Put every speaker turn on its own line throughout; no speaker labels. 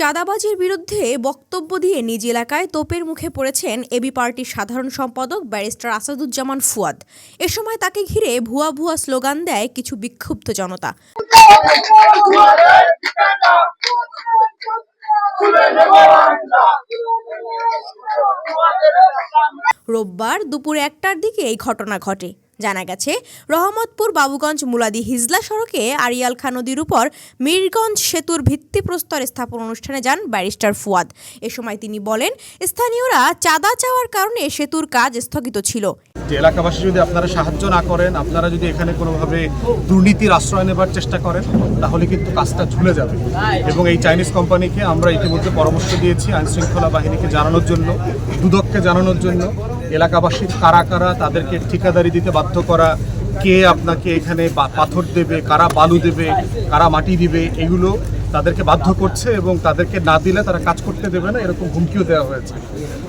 চাঁদাবাজির বিরুদ্ধে বক্তব্য দিয়ে নিজ এলাকায় তোপের মুখে পড়েছেন এবি পার্টির সাধারণ সম্পাদক ব্যারিস্টার আসাদুজ্জামান ফুয়াদ। এ সময় তাকে ঘিরে ভুয়া ভুয়া স্লোগান দেয় কিছু বিক্ষুব্ধ জনতা। রোববার দুপুরে একটার দিকে এই ঘটনা ঘটে। জানা গেছে, রহমতপুর, বাবুগঞ্জ, মুলাদি, হিজলা সড়কে আরিয়াল খা নদীর উপর মীরগঞ্জ সেতুর ভিত্তিপ্রস্তর স্থাপন অনুষ্ঠানে যান ব্যারিস্টার ফুয়াদ। এ সময় তিনি বলেন, স্থানীয়রা চাঁদা চাওয়ার কারণে সেতুর কাজ স্থগিত ছিল।
এলাকাবাসী যদি আপনারা সাহায্য না করেন, আপনারা যদি এখানে কোনোভাবে দুর্নীতির আশ্রয় নেবার চেষ্টা করেন, তাহলে কিন্তু কাজটা ঝুলে যাবে। এবং এই চাইনিজ কোম্পানিকে আমরা ইতিমধ্যে পরামর্শ দিয়েছি আইন শৃঙ্খলা বাহিনীকে জানানোর জন্য, দুদককে জানানোর জন্য। এলাকাবাসীর কারা কারা তাদেরকে ঠিকাদারি দিতে বাধ্য করা, কে আপনাকে এখানে পাথর দেবে, কারা বালু দেবে, কারা মাটি দিবে, এগুলো তাদেরকে বাধ্য করছে এবং তাদেরকে না দিলে তারা কাজ করতে দেবে না, এরকম হুমকিও দেওয়া হয়েছে।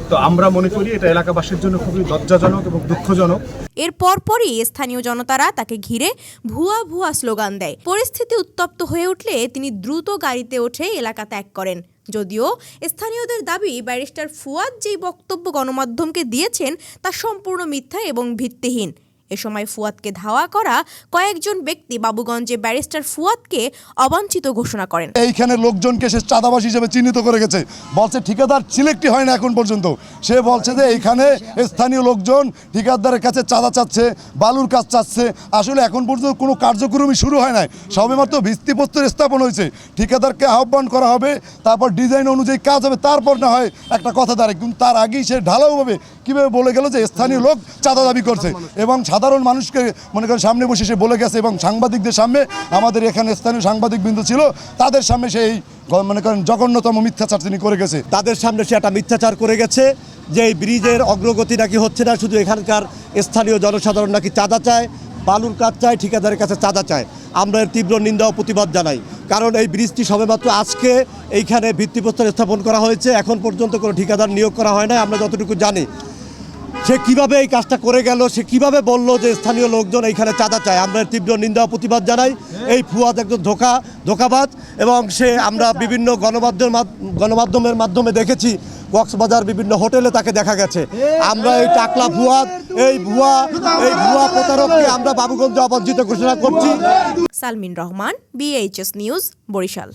তো আমরা মনে করি এটা এলাকাবাসীর জন্য খুবই লজ্জাজনক এবং দুঃখজনক।
এর পরপরই স্থানীয় জনতারা তাকে ঘিরে ভুয়া ভুয়া স্লোগান দেয়। পরিস্থিতি উত্তপ্ত হয়ে উঠলে তিনি দ্রুত গাড়িতে ওঠে এলাকা ত্যাগ করেন। যদিও স্থানীয়দের দাবি ব্যারিস্টার ফুয়াদ যেই বক্তব্য গণমাধ্যমকে দিয়েছেন তা সম্পূর্ণ মিথ্যা এবং ভিত্তিহীন। এ সময় ফুয়াদকে ধাওয়া করা কয়েকজন ব্যক্তি বাবুগঞ্জে ব্যারিস্টার ফুয়াদকে অবাঞ্ছিত ঘোষণা করেন।
এইখানে লোকজনকে সে চাঁদাবাস হিসেবে চিহ্নিত করে গেছে। বলছে, ঠিকাদার সিলেক্টই হয় না এখন পর্যন্ত। সে বলছে যে, এইখানে স্থানীয় লোকজন ঠিকাদারের কাছে চাঁদা চাচ্ছে, বালুর কাজ চাচ্ছে। আসলে এখন পর্যন্ত কোনো কার্যক্রমই শুরু হয় নাই। সবেমাত্র ভিত্তিপ্রস্তর স্থাপন হয়েছে। ঠিকাদারকে আহ্বান করা হবে, তারপর ডিজাইন অনুযায়ী কাজ হবে, তারপর না হয় একটা কথা দাঁড়ায়। কিন্তু তার আগেই সে ঢালাওভাবে কীভাবে বলে গেল যে, স্থানীয় লোক চাঁদা দাবি করছে এবং সাধারণ মানুষকে মনে করেন সামনে বসে সে বলে গেছে এবং সাংবাদিকদের সামনে আমাদের এখানে স্থানীয় সাংবাদিক বিন্দু ছিল, তাদের সামনে সেই মনে করেন জঘন্যতম মিথ্যাচার তিনি করে গেছে।
তাদের সামনে সে একটা মিথ্যাচার করে গেছে, যে এই ব্রিজের অগ্রগতি নাকি হচ্ছে না, শুধু এখানকার স্থানীয় জনসাধারণ নাকি চাঁদা চায়, বালুর কাজ চায়, ঠিকাদারের কাছে চাঁদা চায়। আমরা এর তীব্র নিন্দা ও প্রতিবাদ জানাই। কারণ এই ব্রিজটি সবেমাত্র আজকে এইখানে ভিত্তিপ্রস্তর স্থাপন করা হয়েছে, এখন পর্যন্ত কোনো ঠিকাদার নিয়োগ করা হয় না আমরা যতটুকু জানি। সে কীভাবে এই কাজটা করে গেল? সে কীভাবে বলল যে স্থানীয় লোকজন এইখানে চাঁদা চায়? আমরা তীব্র নিন্দা প্রতিবাদ জানাই। এই ফুয়াদ একজন ধোকা, ধোকাবাজ এবং সে আমরা বিভিন্ন গণমাধ্যমের মাধ- গণমাধ্যমের মাধ্যমে দেখেছি, কক্সবাজার বিভিন্ন হোটেলে তাকে দেখা গেছে। আমরা এই টাকলা ফুয়াদ এই ভুয়া এই ভুয়া প্রতারককে আমরা বাবুগঞ্জে অবাঞ্ছিত ঘোষণা করছি।
Salmin Rahman BHS news Barishal.